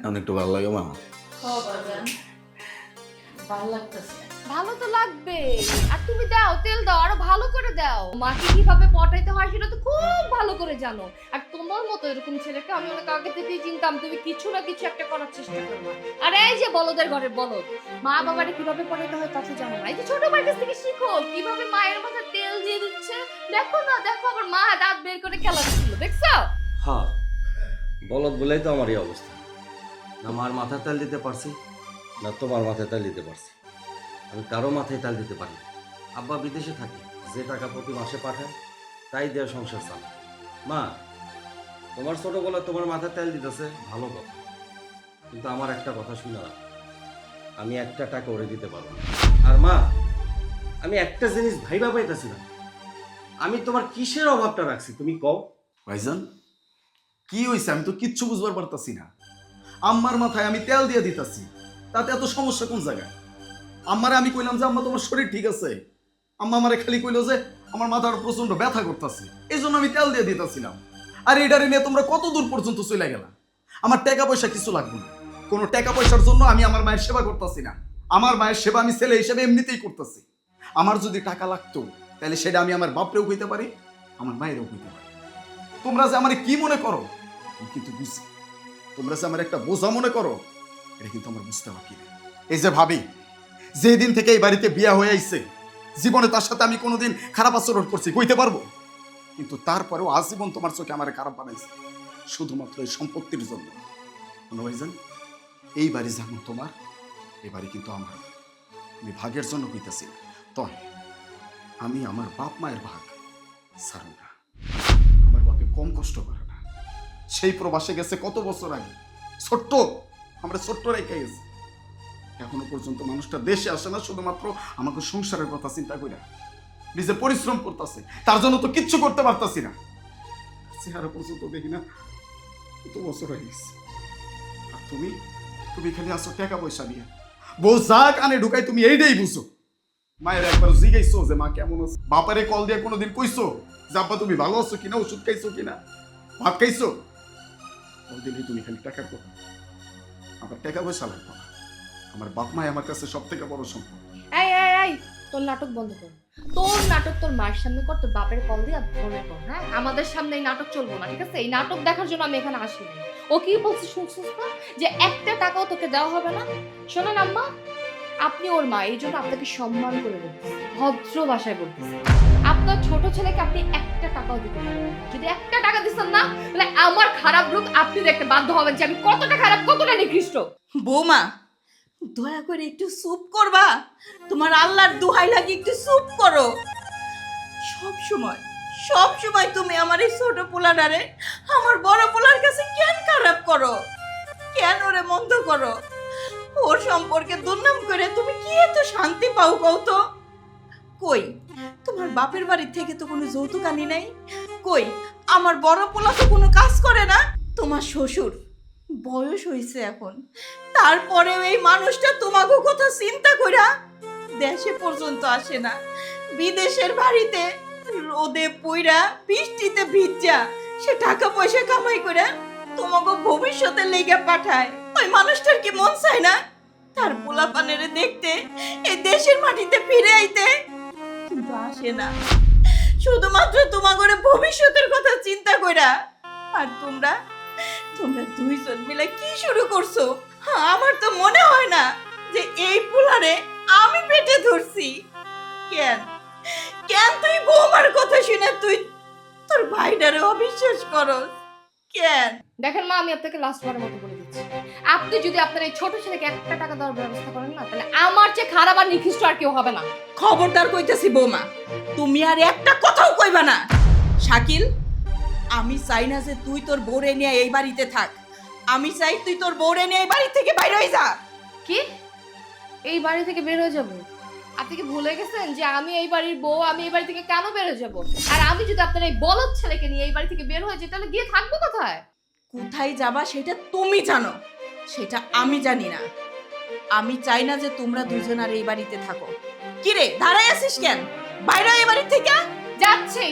এখন একটু ভালো লাগে মা। ভালো লাগতেছে। ভালো তো লাগবে। আর তুমি দাও তেল দাও আরও ভালো করে দাও। মাকে কীভাবে পটাইতে হয় সেটা তো খুব ভালো করে জানো। আর তোমার মতো এরকম ছেলেকে আমি অনেক আগে থেকেই চিনতাম। তুমি কিছু না কিছু একটা করার চেষ্টা করবে। আর এই যে বলদের ঘরের বলদ মা বাবারে কীভাবে পটাইতে হয় তা তো জানো না। এই যে ছোট কাছ থেকে শিখো কীভাবে মায়ের মাথায় তেল দিয়ে দিচ্ছে। দেখো না দেখো আবার মা দাঁত বের করে খেলা দিচ্ছিল দেখছ? হ্যাঁ বলদ বলেই তো আমার এই অবস্থা। না মার মাথায় তাল দিতে পারছি, না তোমার মাথায় তাল দিতে পারছি। আমি কারও মাথায় তাল দিতে পারি আব্বা বিদেশে থাকে, যে টাকা প্রতি মাসে পাঠায়, তাই দেওয়া সংসার চালায়। মা, তোমার ছোট বলে তোমার মাথায় তেল দিতেছে, ভালো কথা। কিন্তু আমার একটা কথা শুনে রাখো, আমি একটা টাকা ওরে দিতে পারব আর মা, আমি একটা জিনিস ভাইবা পাইতেছি না। আমি তোমার কিসের অভাবটা রাখছি, তুমি কও। ভাইজান, কি হয়েছে আমি তো কিচ্ছু বুঝবার পারতাছি না। আম্মার মাথায় আমি তেল দিয়ে দিতাছি। তাতে এত সমস্যা কোন জায়গায়? আম্মারে আমি কইলাম যে, আম্মা, তোমার শরীর ঠিক আছে? আম্মা আমারে খালি কইলো যে, আমার মাথাটা প্রচণ্ড ব্যথা করতেছে। এই জন্য আমি তেল দিয়ে দিতেছিলাম। আর এটারে নিয়ে তোমরা কত দূর পর্যন্ত চলে গেলা? আমার টাকা পয়সা কিছু লাগবে না। কোনো টাকা পয়সার জন্য আমি আমার মায়ের সেবা করতেছি না। আমার মায়ের সেবা আমি ছেলে হিসেবে এমনিতেই করতেছি। আমার যদি টাকা লাগতো, তাহলে সেটা আমি আমার বাপরেও কইতে পারি, আমার মায়েরও কইতে পারি। তোমরা যে আমার কি মনে করো কিন্তু বুঝি। তোমরা যে আমার একটা বোঝা মনে করো, এটা কিন্তু আমার বুঝতে বাকি নেই। এই যে ভাবি যেদিন থেকে এই বাড়িতে বিয়া হয়ে আইছে, জীবনে তার সাথে আমি কোনোদিন খারাপ আচরণ করছি, কইতে পারব? কিন্তু তারপরেও আজীবন তোমার চোখে আমার খারাপ বানাইছে। শুধুমাত্র এই সম্পত্তির জন্য। ভাইজান এই বাড়ি যেমন তোমার, এই বাড়ি কিন্তু আমার। আমি ভাগের জন্য কইতাছি না। তয়, আমি আমার বাপ মায়ের ভাগ ছাড়ব না। আমার বাপে কম কষ্ট করে। সেই প্রবাসে গেছে কত বছর আগে? ছোট্ট, আমরা ছোট্ট রেখে গেছি। এখনও পর্যন্ত মানুষটা দেশে আসে না, শুধুমাত্র আমাকে সংসারের কথা চিন্তা করে। নিজে পরিশ্রম করতেছে, তার জন্য তো কিচ্ছু করতে পারতাছি না। চেহারা পর্যন্ত দেখি না, কত বছর হয়ে গেছে। আর তুমি তুমি খালি আসো টাকা পয়সা নিয়ে। বউ যা কানে ঢুকাই তুমি এইটাই বুঝো। মায়ের একবার জিগাইছো যে মা কেমন আছে? বাপারে কল দিয়ে কোনোদিন কইছো যে, আব্বা, তুমি ভালো আছো কিনা? ওষুধ খাইছো কিনা? ভাত খাইছো? দিলেই তুমি খালি টাকা কর আমার টাকা পয়সা লাগবে না। আমার বাপ মাই আমার কাছে সব থেকে বড় সম্পদ। এই এই এই, তোর নাটক বন্ধ কর। তোর নাটক তোর মায়ের সামনে কর, তোর বাপের কল দিয়ে ফোনে কর হ্যাঁ? আমাদের সামনে এই নাটক চলবো না, ঠিক আছে? এই নাটক দেখার জন্য আমি এখানে আসিনি। ও কি বলছিস শুনছিস না? যে একটা টাকাও তোকে দেওয়া হবে না? শোনেন আম্মা আপনি ওর মা, এই জন্য আপনাকে সম্মান করে বলতেছি, ভদ্র ভাষায় বলতেছি। আপনার ছোট ছেলেকে আপনি একটা টাকাও দিতে পারবেন না। যদি একটা টাকা দিচ্ছেন না, তাহলে আমার খারাপ রূপ আপনি দেখতে বাধ্য হবেন যে আমি কতটা খারাপ, কতটা নিকৃষ্ট। বৌমা, দয়া করে একটু চুপ করবা। তোমার আল্লাহর দোহাই লাগে একটু চুপ করো। সব সময় সব সময় তুমি আমার এই ছোট পোলাডারে আমার বড় পোলার কাছে কেন খারাপ করো? কেন ওরে মন্দ করো? ওর সম্পর্কে দুর্নাম এত শান্তি পাও কও তো কই, তোমার বাপের বাড়ির থেকে তো কোনো যৌতুক আনি নাই? কই, আমার বড় পোলা তো কোনো কাজ করে না? তোমার শ্বশুর বয়স হয়েছে এখন। তারপরেও এই মানুষটা তোমাকে কথা চিন্তা কইরা দেশে পর্যন্ত আসে না। বিদেশের বাড়িতে রোদে পইরা বৃষ্টিতে ভিজা, সে টাকা পয়সা কামাই করে তোমাকে ভবিষ্যতে লেগে পাঠায়। ওই মানুষটার কি মন চায় না? পোলা পানের দেখতে এই দেশের মাটিতে ফিরে আইতে। কিন্তু আসে না। শুধুমাত্র তোমাগরে ভবিষ্যতের কথা চিন্তা কইরা। আর তোমরা তোমরা দুইজন মিলে কি শুরু করছ? হ্যাঁ, আমার তো মনে হয় না যে এই পোলারে আমি পেটে ধরছি। কেন? কেন তুই বৌমার কথা শুনে তুই তোর ভাইটারে অবিশ্বাস করস? কেন? দেখেন মা আমি আপনাকে লাস্ট বারের মতো বলে দিচ্ছি। আপনি যদি আপনার এই ছোট ছেলেকে একটা টাকা দেওয়ার ব্যবস্থা করেন না তাহলে আমার চেয়ে খারাপ আর নিকৃষ্ট আর কেউ হবে না। খবরদার কইতেছি বৌমা তুমি আর একটা কথাও কইবা না। শাকিল আমি চাই না যে তুই তোর বউরে নিয়ে এই বাড়িতে থাক। আমি চাই তুই তোর বউরে নিয়ে এই বাড়ি থেকে বাইরে হয়ে যা। কি? এই বাড়ি থেকে বের হয়ে যাব? আপনি কি ভুলে গেছেন যে আমি এই বাড়ির বউ আমি এই বাড়ি থেকে কেন বের হয়ে যাব? আর আমি যদি আপনার এই বলদ ছেলেকে নিয়ে এই বাড়ি থেকে বের হয়ে যাই তাহলে গিয়ে থাকব কোথায়? কোথায় যাবা সেটা তুমি জানো। সেটা আমি জানি না। আমি চাই না যে তোমরা দুজন আর এই বাড়িতে থাকো। কি রে দাঁড়াই আছিস কেন? বাইরে এই বাড়ি থেকে। যাচ্ছি।